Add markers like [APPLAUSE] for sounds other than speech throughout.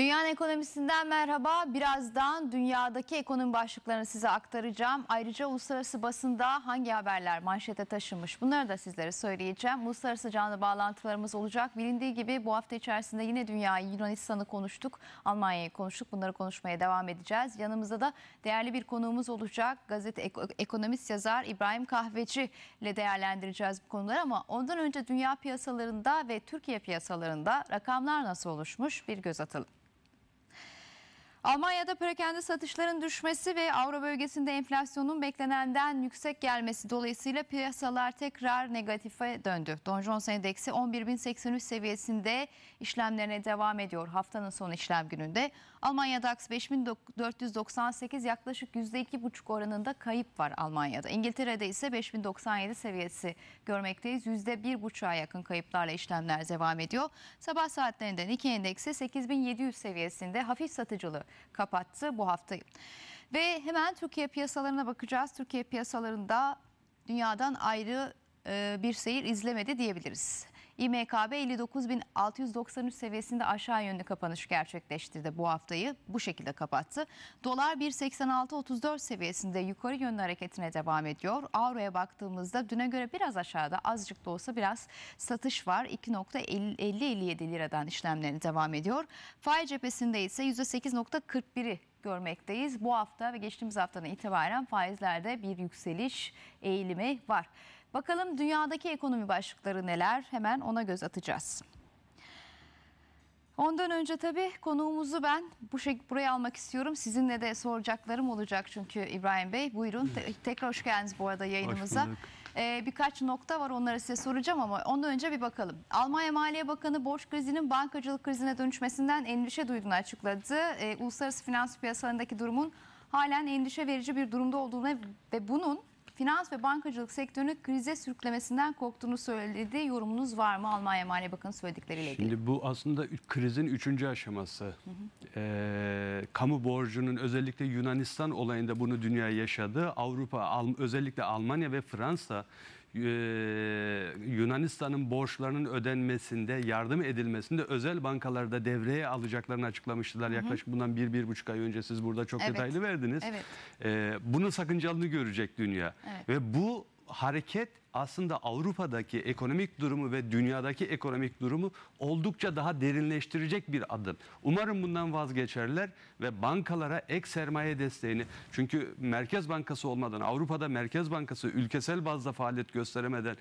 Dünyanın ekonomisinden merhaba. Birazdan dünyadaki ekonomi başlıklarını size aktaracağım. Ayrıca uluslararası basında hangi haberler manşete taşınmış bunları da sizlere söyleyeceğim. Uluslararası canlı bağlantılarımız olacak. Bilindiği gibi bu hafta içerisinde yine dünyayı, Yunanistan'ı konuştuk, Almanya'yı konuştuk. Bunları konuşmaya devam edeceğiz. Yanımızda da değerli bir konuğumuz olacak. Gazete ek- ekonomist yazar İbrahim Kahveci ile değerlendireceğiz bu konuları ama ondan önce dünya piyasalarında ve Türkiye piyasalarında rakamlar nasıl oluşmuş bir göz atalım. Almanya'da perakende satışların düşmesi ve Avro bölgesinde enflasyonun beklenenden yüksek gelmesi dolayısıyla piyasalar tekrar negatife döndü. Dow Jones Endeksi 11.083 seviyesinde işlemlerine devam ediyor haftanın son işlem gününde. Almanya DAX 5498 yaklaşık %2,5 oranında kayıp var Almanya'da. İngiltere'de ise 5097 seviyesi görmekteyiz. %1,5'a yakın kayıplarla işlemler devam ediyor. Sabah saatlerinde Nikkei Endeksi 8700 seviyesinde hafif satıcılı kapattı bu haftayı. Ve hemen Türkiye piyasalarına bakacağız. Türkiye piyasalarında dünyadan ayrı e, bir seyir izlemedi diyebiliriz. İMKB 59.693 seviyesinde aşağı yönlü kapanış gerçekleştirdi bu haftayı. Bu şekilde kapattı. Dolar 1.8634 seviyesinde yukarı yönlü hareketine devam ediyor. Avroya baktığımızda düne göre biraz aşağıda azıcık da olsa biraz satış var. 2.50-57 liradan işlemlerine devam ediyor. Faiz cephesinde ise %8.41'i görmekteyiz. Bu hafta ve geçtiğimiz haftadan itibaren faizlerde bir yükseliş eğilimi var. Bakalım dünyadaki ekonomi başlıkları neler? Hemen ona göz atacağız. Ondan önce tabii konuğumuzu ben bu şey buraya almak istiyorum. Sizinle de soracaklarım olacak çünkü İbrahim Bey. Buyurun. Te- tekrar hoş geldiniz bu arada yayınımıza. bulduk. Ee, birkaç nokta var onları size soracağım ama ondan önce bir bakalım. Almanya Maliye Bakanı borç krizinin bankacılık krizine dönüşmesinden endişe duyduğunu açıkladı. Ee, uluslararası finans piyasalarındaki durumun halen endişe verici bir durumda olduğunu ve bunun finans ve bankacılık sektörünü krize sürüklemesinden korktuğunu söyledi. Yorumunuz var mı Almanya Maliye Bakanı söyledikleriyle ilgili? Şimdi bu aslında krizin üçüncü aşaması. Ee, kamu borcunun özellikle Yunanistan olayında bunu dünya yaşadı. Avrupa, Al- özellikle Almanya ve Fransa e, Yunanistan'ın borçlarının ödenmesinde, yardım edilmesinde özel bankalarda devreye alacaklarını açıklamıştılar. Yaklaşık bundan bir, bir buçuk ay önce siz burada çok Evet. detaylı verdiniz. Evet. Ee, bunun sakıncalını görecek dünya. Evet. Ve bu hareket aslında Avrupa'daki ekonomik durumu ve dünyadaki ekonomik durumu oldukça daha derinleştirecek bir adım. Umarım bundan vazgeçerler ve bankalara ek sermaye desteğini çünkü Merkez Bankası olmadan Avrupa'da Merkez Bankası ülkesel bazda faaliyet gösteremeden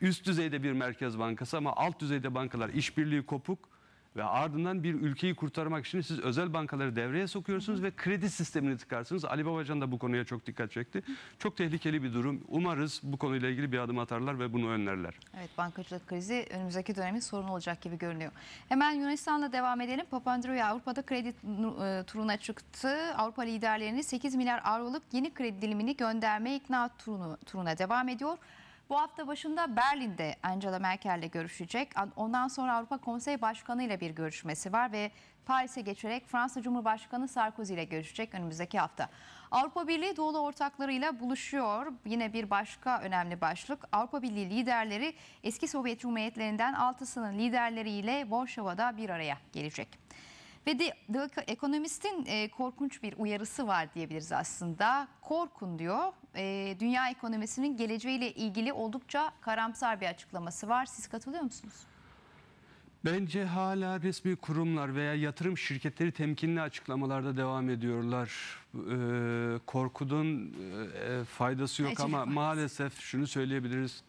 üst düzeyde bir Merkez Bankası ama alt düzeyde bankalar işbirliği kopuk ve ardından bir ülkeyi kurtarmak için siz özel bankaları devreye sokuyorsunuz ve kredi sistemini tıkarsınız. Ali Babacan da bu konuya çok dikkat çekti. Çok tehlikeli bir durum. Umarız bu konuyla ilgili bir adım atarlar ve bunu önlerler. Evet bankacılık krizi önümüzdeki dönemin sorunu olacak gibi görünüyor. Hemen Yunanistan'la devam edelim. Papandreou Avrupa'da kredi e, turuna çıktı. Avrupa liderlerini 8 milyar avroluk yeni kredi dilimini göndermeye ikna turunu, turuna devam ediyor. Bu hafta başında Berlin'de Angela Merkel'le görüşecek. Ondan sonra Avrupa Konsey Başkanı ile bir görüşmesi var ve Paris'e geçerek Fransa Cumhurbaşkanı Sarkozy ile görüşecek önümüzdeki hafta. Avrupa Birliği doğulu ortaklarıyla buluşuyor. Yine bir başka önemli başlık. Avrupa Birliği liderleri eski Sovyet Cumhuriyetlerinden altısının liderleriyle Varşova'da bir araya gelecek. Ve de, The Economist'in e, korkunç bir uyarısı var diyebiliriz aslında. Korkun diyor. E, dünya ekonomisinin geleceğiyle ilgili oldukça karamsar bir açıklaması var. Siz katılıyor musunuz? Bence hala resmi kurumlar veya yatırım şirketleri temkinli açıklamalarda devam ediyorlar. Ee, korkudun e, faydası yok Ece ama faydası. maalesef şunu söyleyebiliriz.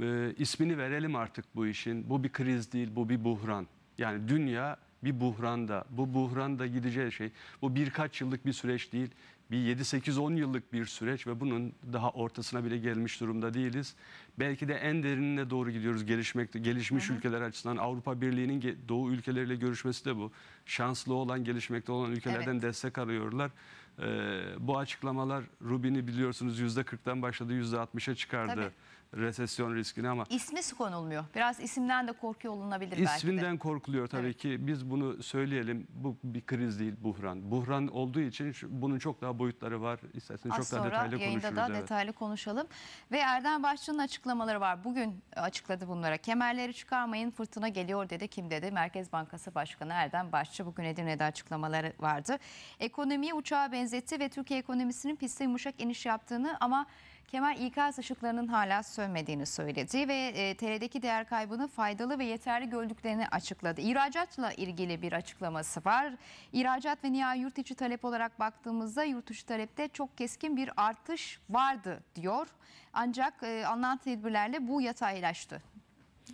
Ee, ismini verelim artık bu işin. Bu bir kriz değil, bu bir buhran. Yani dünya bir buhranda. Bu buhranda gideceği şey. Bu birkaç yıllık bir süreç değil. Bir 7-8-10 yıllık bir süreç ve bunun daha ortasına bile gelmiş durumda değiliz. Belki de en derinine doğru gidiyoruz gelişmekte. Gelişmiş ülkeler açısından Avrupa Birliği'nin doğu ülkeleriyle görüşmesi de bu. Şanslı olan, gelişmekte olan ülkelerden Evet. destek arıyorlar. Ee, bu açıklamalar Rubin'i biliyorsunuz %40'tan başladı %60'a çıkardı Tabii. Resesyon riskini ama İsmi konulmuyor. Biraz isimden de korkuyor olunabilir belki de. İsminden korkuluyor tabii Evet. ki. Biz bunu söyleyelim. Bu bir kriz değil, buhran. Buhran olduğu için şu- bunun çok daha boyutları var. İsterseniz Az çok daha sonra detaylı yayında konuşuruz. da evet. detaylı konuşalım. Ve Erdem Başçı'nın açıklamaları var. Bugün açıkladı bunlara. Kemerleri çıkarmayın fırtına geliyor dedi. Kim dedi? Merkez Bankası Başkanı Erdem Başçı bugün Edirne'de açıklamaları vardı. Ekonomiyi uçağa benzetti ve Türkiye ekonomisinin piste yumuşak iniş yaptığını ama kemer ikaz ışıklarının hala sönmediğini söyledi ve e, TL'deki değer kaybını faydalı ve yeterli gördüklerini açıkladı. İhracatla ilgili bir açıklaması var. İhracat ve nihai yurt içi talep olarak baktığımızda yurt içi talepte çok keskin bir artış vardı diyor. Ancak e, alınan tedbirlerle bu yataylaştı.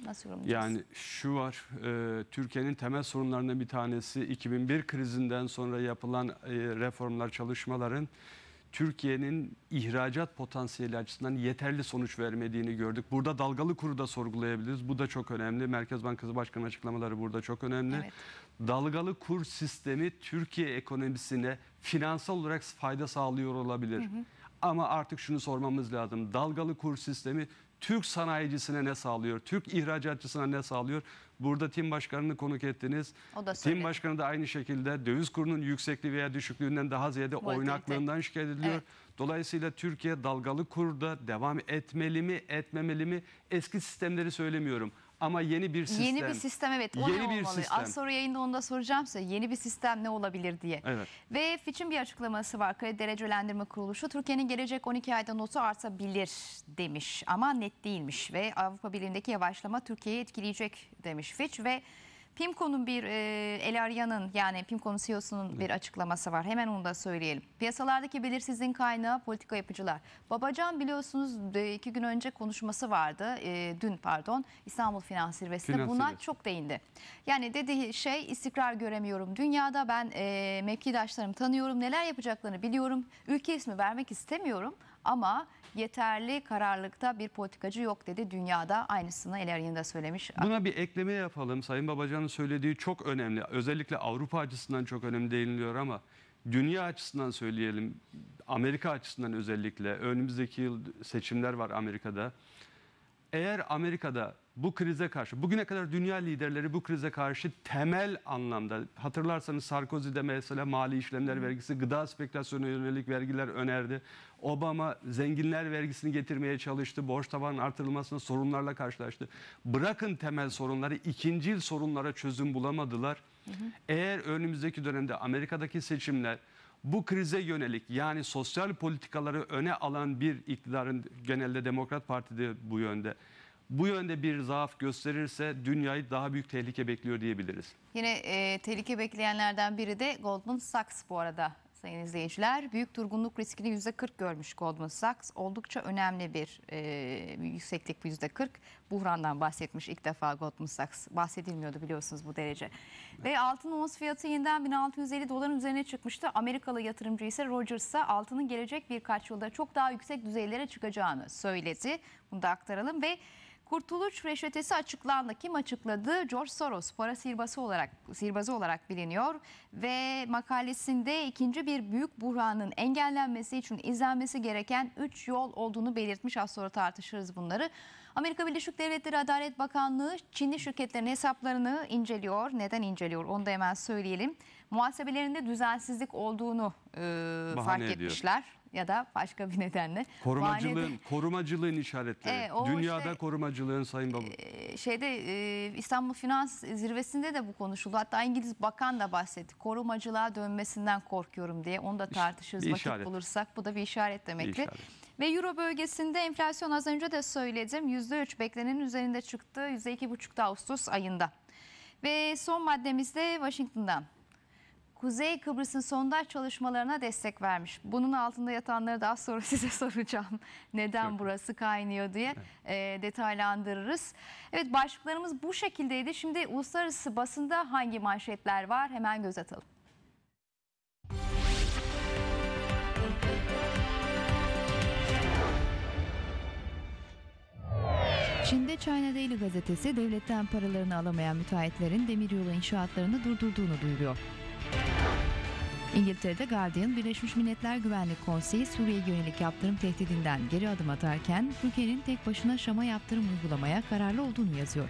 Nasıl? Yani şu var, e, Türkiye'nin temel sorunlarından bir tanesi 2001 krizinden sonra yapılan e, reformlar, çalışmaların Türkiye'nin ihracat potansiyeli açısından yeterli sonuç vermediğini gördük. Burada dalgalı kuru da sorgulayabiliriz. Bu da çok önemli. Merkez Bankası Başkanı açıklamaları burada çok önemli. Evet. Dalgalı kur sistemi Türkiye ekonomisine finansal olarak fayda sağlıyor olabilir. Ama artık şunu sormamız lazım. Dalgalı kur sistemi Türk sanayicisine ne sağlıyor? Türk ihracatçısına ne sağlıyor? Burada tim başkanını konuk ettiniz. O da Tim başkanı da aynı şekilde döviz kurunun yüksekliği veya düşüklüğünden daha ziyade Volatilite. oynaklığından şikayet ediliyor. Evet. Dolayısıyla Türkiye dalgalı kurda devam etmeli mi, etmemeli mi? Eski sistemleri söylemiyorum. Ama yeni bir sistem. Yeni bir sistem evet. O Yeni ne bir olmalı? sistem. Az sonra yayında onu da soracağım size. Yeni bir sistem ne olabilir diye. Evet. Ve Fitch'in bir açıklaması var. Kredi Derecelendirme Kuruluşu Türkiye'nin gelecek 12 ayda notu artabilir demiş. Ama net değilmiş ve Avrupa Birliği'ndeki yavaşlama Türkiye'yi etkileyecek demiş Fitch ve PIMCO'nun bir e, El Arya'nın yani PIMCO'nun CEO'sunun bir açıklaması var. Hemen onu da söyleyelim. Piyasalardaki belirsizliğin kaynağı politika yapıcılar. Babacan biliyorsunuz e, iki gün önce konuşması vardı. E, dün pardon İstanbul Finans Zirvesi'nde Finans buna Zirvesi. çok değindi. Yani dediği şey istikrar göremiyorum. Dünyada ben e, mevkidaşlarımı tanıyorum. Neler yapacaklarını biliyorum. Ülke ismi vermek istemiyorum ama yeterli kararlılıkta bir politikacı yok dedi. Dünyada aynısını El Arya'nın da söylemiş. Buna bir ekleme yapalım. Sayın Babacan'ın söylediği çok önemli. Özellikle Avrupa açısından çok önemli değiniliyor ama dünya açısından söyleyelim. Amerika açısından özellikle önümüzdeki yıl seçimler var Amerika'da. Eğer Amerika'da bu krize karşı, bugüne kadar dünya liderleri bu krize karşı temel anlamda, hatırlarsanız Sarkozy'de mesela mali işlemler vergisi, gıda spekülasyonuna yönelik vergiler önerdi. Obama zenginler vergisini getirmeye çalıştı, borç tabanının artırılmasına sorunlarla karşılaştı. Bırakın temel sorunları, ikincil sorunlara çözüm bulamadılar. Eğer önümüzdeki dönemde Amerika'daki seçimler bu krize yönelik yani sosyal politikaları öne alan bir iktidarın genelde Demokrat Parti'de bu yönde bu yönde bir zaaf gösterirse dünyayı daha büyük tehlike bekliyor diyebiliriz. Yine e, tehlike bekleyenlerden biri de Goldman Sachs bu arada sayın izleyiciler. Büyük durgunluk riskini %40 görmüş Goldman Sachs. Oldukça önemli bir e, yükseklik bu %40. Buhrandan bahsetmiş ilk defa Goldman Sachs. Bahsedilmiyordu biliyorsunuz bu derece. Ve altın ons fiyatı yeniden 1650 doların üzerine çıkmıştı. Amerikalı yatırımcı ise Rogers ise altının gelecek birkaç yılda çok daha yüksek düzeylere çıkacağını söyledi. Bunu da aktaralım ve Kurtuluş reçetesi açıklandı. Kim açıkladı? George Soros para sihirbazı olarak sihirbazı olarak biliniyor ve makalesinde ikinci bir büyük buhranın engellenmesi için izlenmesi gereken 3 yol olduğunu belirtmiş. Az sonra tartışırız bunları. Amerika Birleşik Devletleri Adalet Bakanlığı Çinli şirketlerin hesaplarını inceliyor. Neden inceliyor? Onu da hemen söyleyelim. Muhasebelerinde düzensizlik olduğunu e, fark ediyor. etmişler ya da başka bir nedenle. Korumacılığın, Bahanede- korumacılığın işaretleri. O Dünyada işte- korumacılığın Sayın Baba. Ee, şeyde e, İstanbul Finans Zirvesi'nde de bu konuşuldu. Hatta İngiliz bakan da bahsetti. Korumacılığa dönmesinden korkuyorum diye. Onu da tartışırız bir vakit işaret. bulursak. Bu da bir işaret demekti. işaret. Ve Euro bölgesinde enflasyon az önce de söyledim. %3 beklenenin üzerinde çıktı. %2,5'da Ağustos ayında. Ve son maddemizde Washington'dan. Kuzey Kıbrıs'ın sondaj çalışmalarına destek vermiş. Bunun altında yatanları daha sonra [LAUGHS] size soracağım. Neden Çok. burası kaynıyor diye e, detaylandırırız. Evet başlıklarımız bu şekildeydi. Şimdi uluslararası basında hangi manşetler var hemen göz atalım. Çin'de China Daily gazetesi devletten paralarını alamayan müteahhitlerin demiryolu inşaatlarını durdurduğunu duyuruyor. İngiltere'de Guardian, Birleşmiş Milletler Güvenlik Konseyi Suriye'ye yönelik yaptırım tehdidinden geri adım atarken Türkiye'nin tek başına Şam'a yaptırım uygulamaya kararlı olduğunu yazıyor.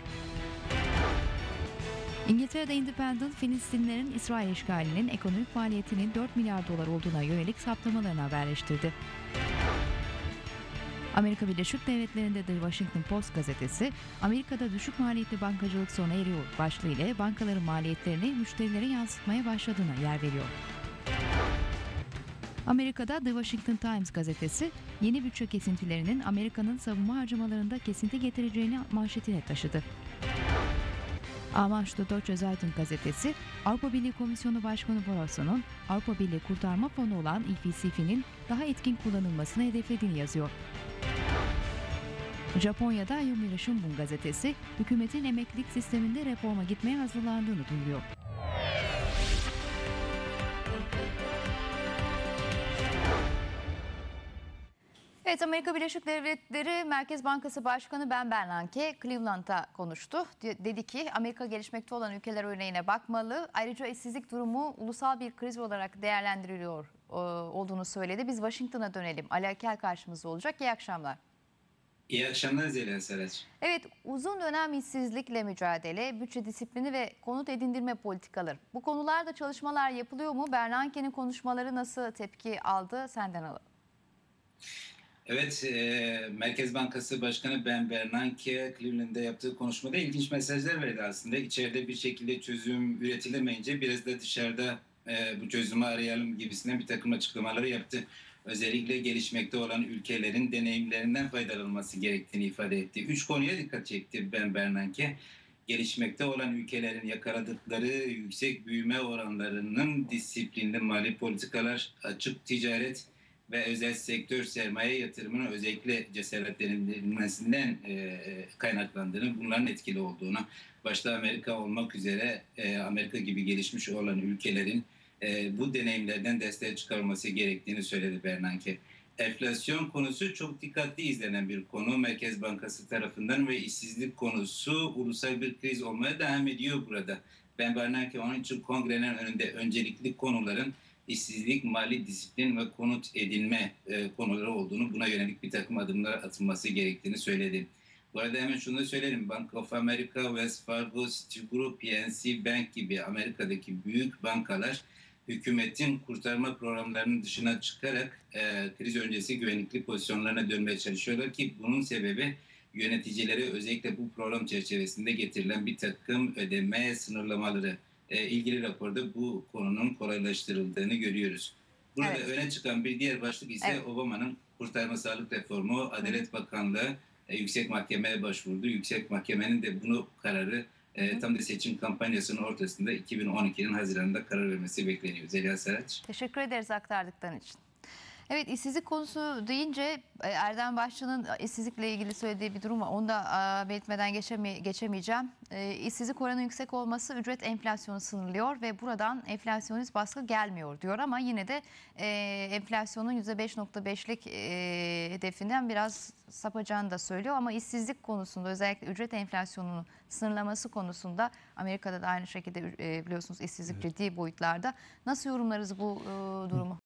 İngiltere'de Independent, Filistinlerin İsrail işgalinin ekonomik maliyetinin 4 milyar dolar olduğuna yönelik saptamalarını haberleştirdi. Amerika Birleşik Devletleri'nde The Washington Post gazetesi, Amerika'da düşük maliyetli bankacılık sona eriyor başlığı ile bankaların maliyetlerini müşterilere yansıtmaya başladığına yer veriyor. Amerika'da The Washington Times gazetesi, yeni bütçe kesintilerinin Amerika'nın savunma harcamalarında kesinti getireceğini manşetine taşıdı. Amaçlı Deutsche Zeitung gazetesi, Avrupa Birliği Komisyonu Başkanı Barroso'nun Avrupa Birliği Kurtarma Fonu olan EFCF'nin daha etkin kullanılmasını hedeflediğini yazıyor. Japonya'da Yomiuri Shimbun gazetesi, hükümetin emeklilik sisteminde reforma gitmeye hazırlandığını duyuruyor. Evet Amerika Birleşik Devletleri Merkez Bankası Başkanı Ben Bernanke Cleveland'a konuştu. De- Dedi ki Amerika gelişmekte olan ülkeler örneğine bakmalı. Ayrıca işsizlik durumu ulusal bir kriz olarak değerlendiriliyor e, olduğunu söyledi. Biz Washington'a dönelim. Ali Akel karşımızda olacak. İyi akşamlar. İyi akşamlar Zeliha Saraç. Evet, uzun dönem işsizlikle mücadele, bütçe disiplini ve konut edindirme politikaları. Bu konularda çalışmalar yapılıyor mu? Bernanke'nin konuşmaları nasıl tepki aldı? Senden alalım. Evet, e, Merkez Bankası Başkanı Ben Bernanke Cleveland'da yaptığı konuşmada ilginç mesajlar verdi aslında. İçeride bir şekilde çözüm üretilemeyince biraz da dışarıda e, bu çözümü arayalım gibisinden bir takım açıklamaları yaptı. Özellikle gelişmekte olan ülkelerin deneyimlerinden faydalanılması gerektiğini ifade etti. Üç konuya dikkat çekti Ben Bernanke. Gelişmekte olan ülkelerin yakaladıkları yüksek büyüme oranlarının disiplinli mali politikalar, açık ticaret, ve özel sektör sermaye yatırımının özellikle cesaretlendirilmesinden e, kaynaklandığını, bunların etkili olduğunu, başta Amerika olmak üzere e, Amerika gibi gelişmiş olan ülkelerin e, bu deneyimlerden desteğe çıkarılması gerektiğini söyledi Bernanke. Enflasyon konusu çok dikkatli izlenen bir konu Merkez Bankası tarafından ve işsizlik konusu ulusal bir kriz olmaya devam ediyor burada. Ben Bernanke onun için kongrenin önünde öncelikli konuların işsizlik, mali disiplin ve konut edinme e, konuları olduğunu, buna yönelik bir takım adımlar atılması gerektiğini söyledi. Bu arada hemen şunu da söylerim. Bank of America, Wells Fargo, Citigroup, PNC Bank gibi Amerika'daki büyük bankalar hükümetin kurtarma programlarının dışına çıkarak e, kriz öncesi güvenlikli pozisyonlarına dönmeye çalışıyorlar ki bunun sebebi yöneticilere özellikle bu program çerçevesinde getirilen bir takım ödeme sınırlamaları e, ilgili raporda bu konunun kolaylaştırıldığını görüyoruz. Burada Evet. öne çıkan bir diğer başlık ise Evet. Obama'nın kurtarma sağlık reformu, Adalet Bakanlığı e, Yüksek Mahkeme'ye başvurdu. Yüksek Mahkemenin de bunu kararı e, tam da seçim kampanyasının ortasında 2012'nin Haziran'da karar vermesi bekleniyor. Zeliha Saraç. Teşekkür ederiz aktardıkların için. Evet işsizlik konusu deyince e, Erdem Başçı'nın işsizlikle ilgili söylediği bir durum var. Onu da e, belirtmeden geçeme, geçemeyeceğim. E, işsizlik oranı yüksek olması ücret enflasyonu sınırlıyor ve buradan enflasyonist baskı gelmiyor diyor ama yine de e, enflasyonun %5.5'lik e, hedefinden biraz sapacağını da söylüyor ama işsizlik konusunda özellikle ücret enflasyonunun sınırlaması konusunda Amerika'da da aynı şekilde e, biliyorsunuz işsizlik ciddi boyutlarda. Nasıl yorumlarız bu e, durumu?